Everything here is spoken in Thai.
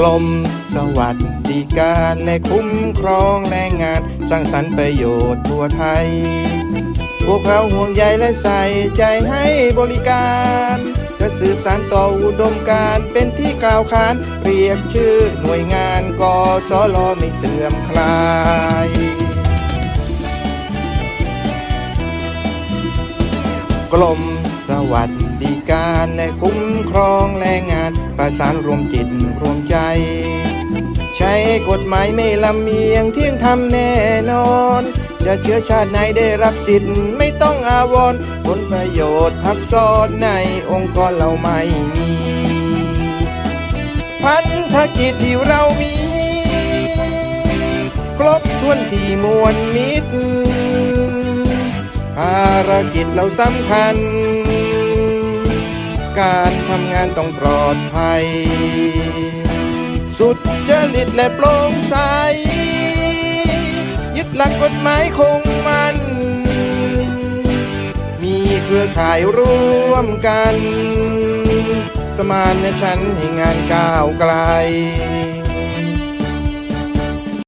กรมสวัสดิการและคุ้มครองแรงงาน สร้างสรรค์ประโยชน์ทั่วไทย พวกเราห่วงใยและใส่ใจให้บริการจะสื่อสารต่ออุดมการเป็นที่กล่าวขาน เรียกชื่อหน่วยงานกสลไม่เสื่อมคลายกรม สวัสดิการและคุ้มครองแรงงาน ประสานรวมจิตรวมใจ ใช้กฎหมายไม่ลำเอียงเที่ยงธรรมแน่นอน จะเชื้อชาติไหนได้รับสิทธิ์ไม่ต้องอาวรณ์ผลประโยชน์ทับซ้อนในองค์กรเราไม่มี พันธกิจที่เรามี ครบถ้วนที่มวลมิตรภารกิจเราสำคัญ การทำงานต้องปลอดภัย สุดจริตและโปร่งใส ยึดหลักกฎหมายคงมัน มีเครือข่ายร่วมกัน สมานฉันให้งานก้าวไกล